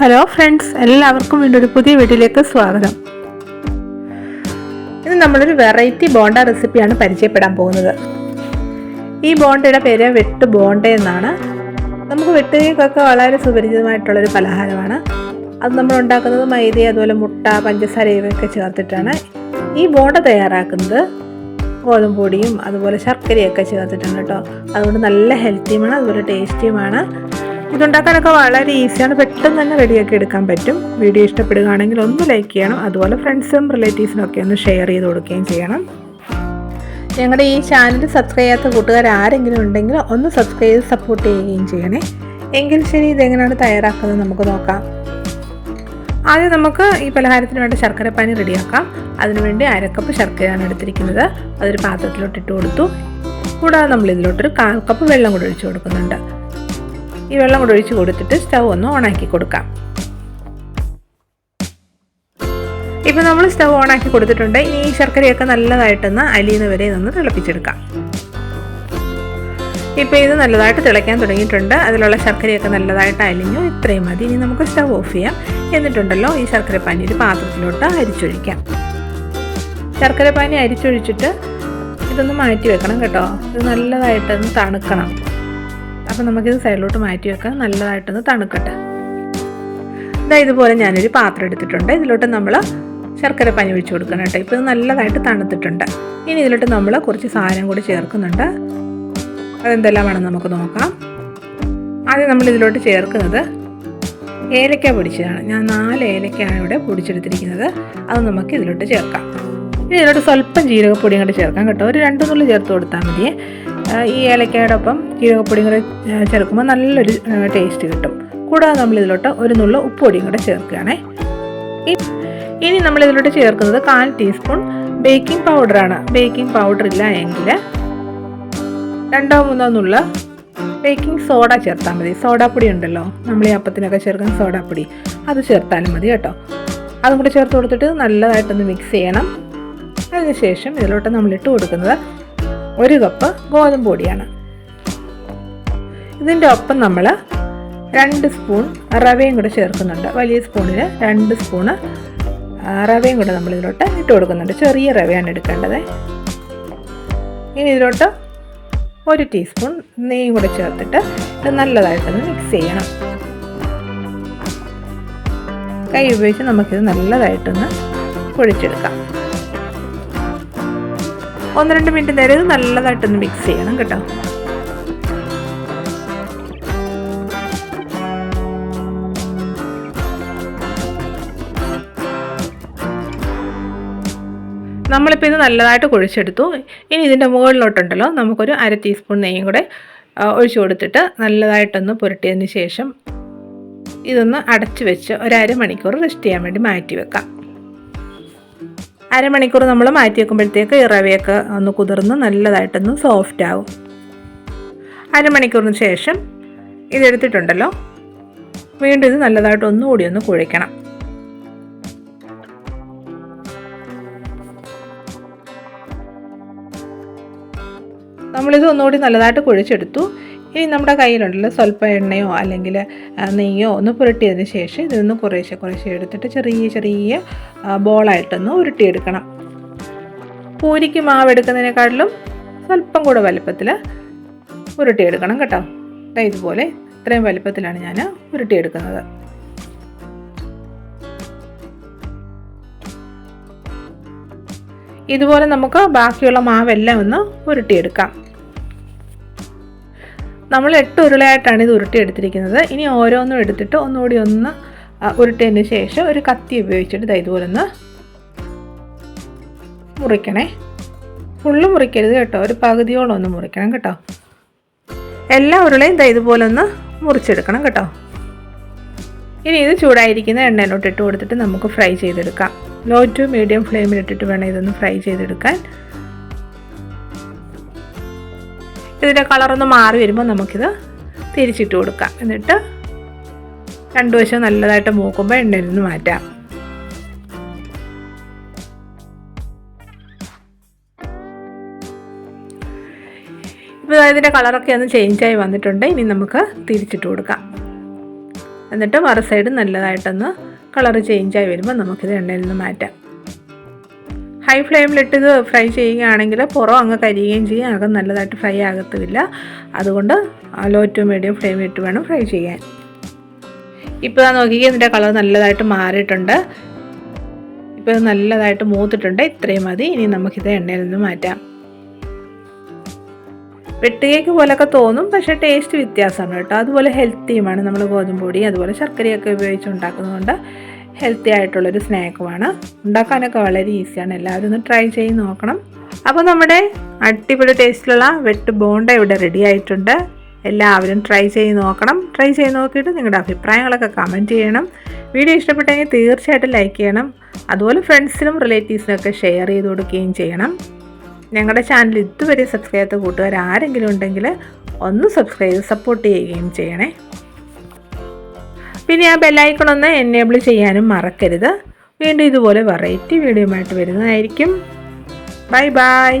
Hello friends എല്ലാവർക്കും വീണ്ടും ഒരു പുതിയ വീട്ടിലേക്ക് സ്വാഗതം. ഇന്ന് നമ്മളൊരു വെറൈറ്റി ബോണ്ട റെസിപ്പിയാണ് പരിചയപ്പെടാൻ പോകുന്നത്. ഈ ബോണ്ടയുടെ പേര് വെട്ട് ബോണ്ട എന്നാണ്. നമുക്ക് വെട്ടുകൾക്കൊക്കെ വളരെ സുപരിചിതമായിട്ടുള്ളൊരു പലഹാരമാണ്. അത് നമ്മൾ ഉണ്ടാക്കുന്നത് മൈദ അതുപോലെ മുട്ട പഞ്ചസാര ഇവയൊക്കെ ചേർത്തിട്ടാണ്. ഈ ബോണ്ട തയ്യാറാക്കുന്നത് ഗോതമ്പ് പൊടിയും അതുപോലെ ശർക്കരയൊക്കെ ചേർത്തിട്ടുണ്ട് കേട്ടോ. അതുകൊണ്ട് നല്ല ഹെൽത്തിയുമാണ് അതുപോലെ ടേസ്റ്റിയുമാണ് ഇതുണ്ടാക്കാനൊക്കെ വളരെ ഈസിയാണ്. പെട്ടെന്ന് തന്നെ റെഡിയാക്കി എടുക്കാൻ പറ്റും. വീഡിയോ ഇഷ്ടപ്പെടുകയാണെങ്കിൽ ഒന്ന് ലൈക്ക് ചെയ്യണം. അതുപോലെ ഫ്രണ്ട്സും റിലേറ്റീവ്സിനും ഒക്കെ ഒന്ന് ഷെയർ ചെയ്ത് കൊടുക്കുകയും ചെയ്യണം. ഞങ്ങളുടെ ഈ ചാനൽ സബ്സ്ക്രൈബ് ചെയ്യാത്ത കൂട്ടുകാർ ആരെങ്കിലും ഉണ്ടെങ്കിൽ ഒന്ന് സബ്സ്ക്രൈബ് ചെയ്ത് സപ്പോർട്ട് ചെയ്യുകയും ചെയ്യണേ. എങ്കിൽ ശരി ഇതെങ്ങനെയാണ് തയ്യാറാക്കുന്നത് നമുക്ക് നോക്കാം. ആദ്യം നമുക്ക് ഈ പലഹാരത്തിന് വേണ്ട ശർക്കരപ്പാനി റെഡിയാക്കാം. അതിനുവേണ്ടി അരക്കപ്പ് ശർക്കരയാണ് എടുത്തിരിക്കുന്നത്. അതൊരു പാത്രത്തിലോട്ട് ഇട്ട് കൊടുത്തു. കൂടാതെ നമ്മൾ ഇതിലോട്ടൊരു കാൽ കപ്പ് വെള്ളം കൂടി ഒഴിച്ചു കൊടുക്കുന്നുണ്ട്. ഈ വെള്ളം കൂടെ ഒഴിച്ച് കൊടുത്തിട്ട് സ്റ്റൗ ഒന്ന് ഓണാക്കി കൊടുക്കാം. ഇപ്പം നമ്മൾ സ്റ്റൗ ഓണാക്കി കൊടുത്തിട്ടുണ്ട്. ഇനി ഈ ശർക്കരയൊക്കെ നല്ലതായിട്ടൊന്ന് അലിയുന്ന വരെ ഒന്ന് തിളപ്പിച്ചെടുക്കാം. ഇപ്പോൾ ഇത് നല്ലതായിട്ട് തിളയ്ക്കാൻ തുടങ്ങിയിട്ടുണ്ട്. അതിലുള്ള ശർക്കരയൊക്കെ നല്ലതായിട്ട് അലിഞ്ഞു. ഇത്രയും മതി. ഇനി നമുക്ക് സ്റ്റൗ ഓഫ് ചെയ്യാം. എന്നിട്ടുണ്ടല്ലോ ഈ ശർക്കര ശർക്കരപ്പാനി ഒരു പാത്രത്തിലോട്ട് അരിച്ചൊഴിക്കാം. ശർക്കരപ്പാനി അരിച്ചൊഴിച്ചിട്ട് ഇതൊന്ന് മാറ്റി വെക്കണം കേട്ടോ. ഇത് നല്ലതായിട്ടൊന്ന് തണുക്കണം. അപ്പം നമുക്കിത് സൈഡിലോട്ട് മാറ്റി വെക്കാം. നല്ലതായിട്ടൊന്ന് തണുക്കട്ടെ. ഇതാ ഇതുപോലെ ഞാനൊരു പാത്രം എടുത്തിട്ടുണ്ട്. ഇതിലോട്ട് നമ്മൾ ശർക്കര പനി ഒഴിച്ച് കൊടുക്കണം കേട്ടോ. ഇപ്പോൾ ഇത് നല്ലതായിട്ട് തണുത്തിട്ടുണ്ട്. ഇനി ഇതിലോട്ട് നമ്മൾ കുറച്ച് സാധനം കൂടി ചേർക്കുന്നുണ്ട്. അതെന്തെല്ലാമാണെന്ന് നമുക്ക് നോക്കാം. ആദ്യം നമ്മൾ ഇതിലോട്ട് ചേർക്കുന്നത് ഏലക്ക പൊടിച്ചതാണ്. ഞാൻ നാല് ഏലക്കയാണ് ഇവിടെ പൊടിച്ചെടുത്തിരിക്കുന്നത്. അത് നമുക്ക് ഇതിലോട്ട് ചേർക്കാം. ഇനി ഇതിലോട്ട് സ്വല്പം ജീരകപ്പൊടിയും കൂടി ചേർക്കാം കേട്ടോ. ഒരു രണ്ടു നുള്ളി ചേർത്ത് കൊടുത്താൽ മതിയേ. ഈ ഏലക്കായോടൊപ്പം ജീരകപ്പൊടിയും കൂടെ ചേർക്കുമ്പോൾ നല്ലൊരു ടേസ്റ്റ് കിട്ടും. കൂടാതെ നമ്മൾ ഇതിലോട്ട് ഒരു നുള്ള ഉപ്പൊടിയും കൂടെ ചേർക്കുകയാണേ. ഇനി നമ്മൾ ഇതിലോട്ട് ചേർക്കുന്നത് കാൽ ടീസ്പൂൺ ബേക്കിംഗ് പൗഡറാണ്. ബേക്കിംഗ് പൗഡർ ഇല്ല എങ്കിൽ രണ്ടോ മൂന്നോ നുള്ള ബേക്കിംഗ് സോഡ ചേർത്താൽ മതി. സോഡാപ്പൊടി ഉണ്ടല്ലോ. നമ്മൾ ഈ അപ്പത്തിനൊക്കെ ചേർക്കുന്ന സോഡാപ്പൊടി. അത് ചേർത്താലും മതി കേട്ടോ. അതും കൂടെ ചേർത്ത് കൊടുത്തിട്ട് നല്ലതായിട്ടൊന്ന് മിക്സ് ചെയ്യണം. അതിനുശേഷം ഇതിലോട്ട് നമ്മൾ ഇട്ട് കൊടുക്കുന്നത് ഒരു കപ്പ് ഗോതമ്പ് പൊടിയാണ് ഇതിന്റെ ഒപ്പം നമ്മൾ രണ്ട് സ്പൂൺ റവയും കൂടെ ചേർക്കുന്നുണ്ട്. വലിയ സ്പൂണിന് രണ്ട് സ്പൂണ് റവയും കൂടെ നമ്മൾ ഇതിലോട്ട് ഇട്ട് കൊടുക്കുന്നുണ്ട്. ചെറിയ റവയാണ് എടുക്കേണ്ടത്. ഇനി ഇതിലോട്ട് ഒരു ടീസ്പൂൺ നെയ്യും കൂടെ ചേർത്തിട്ട് ഇത് നല്ലതായിട്ടൊന്ന് മിക്സ് ചെയ്യണം. കൈ ഉപയോഗിച്ച് നമുക്കിത് നല്ലതായിട്ടൊന്ന് കുഴിച്ചെടുക്കാം ഒന്ന് രണ്ട് മിനിറ്റ് നേരം ഇത് നല്ലതായിട്ടൊന്ന് മിക്സ് ചെയ്യണം കേട്ടോ. നമ്മളിപ്പോൾ ഇത് നല്ലതായിട്ട് കുഴിച്ചെടുത്തു. ഇനി ഇതിന്റെ മുകളിലോട്ടുണ്ടല്ലോ നമുക്കൊരു അര ടീസ്പൂൺ നെയ്യും കൂടെ ഒഴിച്ചു കൊടുത്തിട്ട് നല്ലതായിട്ടൊന്ന് പുരട്ടിയതിന് ശേഷം ഇതൊന്ന് അടച്ചു വെച്ച് ഒരു അരമണിക്കൂർ റെസ്റ്റ് ചെയ്യാൻ വേണ്ടി മാറ്റി വെക്കാം. അരമണിക്കൂർ നമ്മൾ മാറ്റി വെക്കുമ്പോഴത്തേക്ക് ഈ റവയൊക്കെ ഒന്ന് കുതിർന്ന് നല്ലതായിട്ടൊന്ന് സോഫ്റ്റ് ആവും. അരമണിക്കൂറിന് ശേഷം ഇതെടുത്തിട്ടുണ്ടല്ലോ. വീണ്ടും ഇത് നല്ലതായിട്ട് ഒന്നുകൂടി ഒന്ന് കുഴിക്കണം നമ്മളിത് ഒന്നുകൂടി നല്ലതായിട്ട് കുഴിച്ചെടുത്തു. ഇനി നമ്മുടെ കയ്യിലുണ്ടല്ലോ സ്വല്പം എണ്ണയോ അല്ലെങ്കിൽ നെയ്യോ ഒന്ന് പുരട്ടിയതിന് ശേഷം ഇതൊന്ന് കുറേശ്ശെ കുറേശ്ശെ എടുത്തിട്ട് ചെറിയ ചെറിയ ബോളായിട്ടൊന്ന് ഉരുട്ടിയെടുക്കണം. പൂരിക്ക് മാവ് എടുക്കുന്നതിനെക്കാട്ടിലും സ്വല്പം കൂടെ വലുപ്പത്തിൽ ഉരുട്ടിയെടുക്കണം കേട്ടോ. ഇതുപോലെ ഇത്രയും വലുപ്പത്തിലാണ് ഞാൻ ഉരുട്ടിയെടുക്കുന്നത്. ഇതുപോലെ നമുക്ക് ബാക്കിയുള്ള മാവെല്ലാം ഒന്ന് ഉരുട്ടിയെടുക്കാം. നമ്മൾ എട്ട് ഉരുളയായിട്ടാണ് ഇത് ഉരുട്ടിയെടുത്തിരിക്കുന്നത്. ഇനി ഓരോന്നും എടുത്തിട്ട് ഒന്നുകൂടി ഒന്ന് ഉരുട്ടിയതിന് ശേഷം ഒരു കത്തി ഉപയോഗിച്ചിട്ട് ഇതുപോലെ ഒന്ന് മുറിക്കണേ. ഫുള്ള് മുറിക്കരുത് കേട്ടോ. ഒരു പകുതിയോളം ഒന്ന് മുറിക്കണം കേട്ടോ. എല്ലാ ഉരുളയും ഇതുപോലെ ഒന്ന് മുറിച്ചെടുക്കണം കേട്ടോ. ഇനി ഇത് ചൂടായിരിക്കുന്ന എണ്ണയിലോട്ട് ഇട്ട് കൊടുത്തിട്ട് നമുക്ക് ഫ്രൈ ചെയ്തെടുക്കാം. ലോ ടു മീഡിയം ഫ്ലെയിമിൽ ഇട്ടിട്ട് വേണം ഇതൊന്ന് ഫ്രൈ ചെയ്തെടുക്കാൻ. ഇതിന്റെ കളറൊന്ന് മാറി വരുമ്പോൾ നമുക്കിത് തിരിച്ചിട്ട് കൊടുക്കാം. എന്നിട്ട് രണ്ടു വശം നല്ലതായിട്ട് മൂക്കുമ്പോൾ എണ്ണയിൽ നിന്ന് മാറ്റാം. ഇപ്പോൾ ഇതിന്റെ കളറൊക്കെ ഒന്ന് ചേഞ്ചായി വന്നിട്ടുണ്ട്. ഇനി നമുക്ക് തിരിച്ചിട്ട് കൊടുക്കാം. എന്നിട്ട് മറു സൈഡ് നല്ലതായിട്ടൊന്ന് കളർ ചേഞ്ചായി വരുമ്പോൾ നമുക്കിത് എണ്ണയിൽ നിന്ന് മാറ്റാം. ഹൈ ഫ്ലെയിമിലിട്ട് ഇത് ഫ്രൈ ചെയ്യുകയാണെങ്കിൽ പുറം അങ്ങ് കരിയുകയും ചെയ്യും. അകം നല്ലതായിട്ട് ഫ്രൈ ആകത്തുമില്ല. അതുകൊണ്ട് ലോ ടു മീഡിയം ഫ്ലെയിമിൽ ഇട്ട് വേണം ഫ്രൈ ചെയ്യാൻ. ഇപ്പോൾ നോക്കിക്കുക ഇതിന്റെ കളർ നല്ലതായിട്ട് മാറിയിട്ടുണ്ട്. ഇപ്പോൾ നല്ലതായിട്ട് മൂത്തിട്ടുണ്ട്. ഇത്രയും മതി. ഇനി നമുക്കിത് എണ്ണയിൽ നിന്ന് മാറ്റാം. വെട്ടുകേക്ക് പോലൊക്കെ തോന്നും പക്ഷേ ടേസ്റ്റ് വ്യത്യാസമാണ് കേട്ടോ. അതുപോലെ ഹെൽത്തിയുമാണ് നമ്മൾ ഗോതമ്പ് പൊടി അതുപോലെ ശർക്കരയൊക്കെ ഉപയോഗിച്ച് ഉണ്ടാക്കുന്നതുകൊണ്ട് ഹെൽത്തി ആയിട്ടുള്ളൊരു സ്നാക്കുമാണ്. ഉണ്ടാക്കാനൊക്കെ വളരെ ഈസിയാണ് എല്ലാവരും ഒന്ന് ട്രൈ ചെയ്ത് നോക്കണം. അപ്പോൾ നമ്മുടെ അടിപൊളി ടേസ്റ്റിലുള്ള വെട്ട് ബോണ്ട ഇവിടെ റെഡി ആയിട്ടുണ്ട്. എല്ലാവരും ട്രൈ ചെയ്ത് നോക്കണം. ട്രൈ ചെയ്ത് നോക്കിയിട്ട് നിങ്ങളുടെ അഭിപ്രായങ്ങളൊക്കെ കമന്റ് ചെയ്യണം. വീഡിയോ ഇഷ്ടപ്പെട്ടെങ്കിൽ തീർച്ചയായിട്ടും ലൈക്ക് ചെയ്യണം. അതുപോലെ ഫ്രണ്ട്സിനും റിലേറ്റീവ്സിനൊക്കെ ഷെയർ ചെയ്ത് കൊടുക്കുകയും ചെയ്യണം. ഞങ്ങളുടെ ചാനൽ ഇതുവരെ സബ്സ്ക്രൈബ് ചെയ്ത കൂട്ടുകാർ ആരെങ്കിലും ഉണ്ടെങ്കിൽ ഒന്ന് സബ്സ്ക്രൈബ് ചെയ്ത് സപ്പോർട്ട് ചെയ്യുകയും ചെയ്യണേ. പിന്നെ ആ ബെല്ലൈക്കൺ ഒന്ന് എനേബിൾ ചെയ്യാനും മറക്കരുത്. വീണ്ടും ഇതുപോലെ വെറൈറ്റി വീഡിയോ ആയിട്ട് വരുന്നതായിരിക്കും. Bye bye